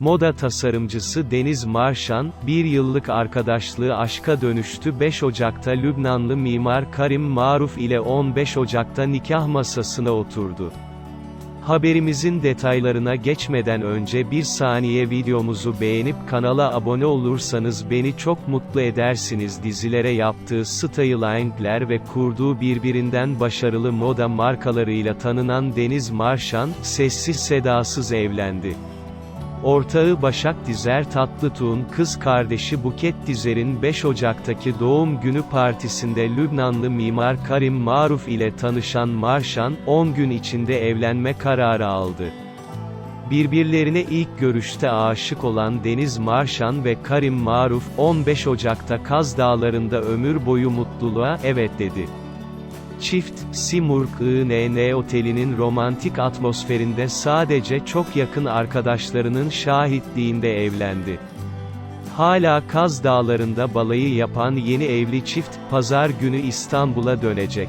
Moda tasarımcısı Deniz Marşan, bir yıllık arkadaşlığı aşka dönüştü 5 Ocak'ta Lübnanlı mimar Karim Maruf ile 15 Ocak'ta nikah masasına oturdu. Haberimizin detaylarına geçmeden önce bir saniye videomuzu beğenip kanala abone olursanız beni çok mutlu edersiniz dizilere yaptığı stylingler ve kurduğu birbirinden başarılı moda markalarıyla tanınan Deniz Marşan, sessiz sedasız evlendi. Ortağı Başak Dizer Tatlıtuğ'un kız kardeşi Buket Dizer'in 5 Ocak'taki doğum günü partisinde Lübnanlı mimar Karim Maruf ile tanışan Marşan, 10 gün içinde evlenme kararı aldı. Birbirlerine ilk görüşte aşık olan Deniz Marşan ve Karim Maruf, 15 Ocak'ta Kaz Dağları'nda ömür boyu mutluluğa evet dedi. Çift, Simurg INN Oteli'nin romantik atmosferinde sadece çok yakın arkadaşlarının şahitliğinde evlendi. Hala Kaz Dağları'nda balayı yapan yeni evli çift, pazar günü İstanbul'a dönecek.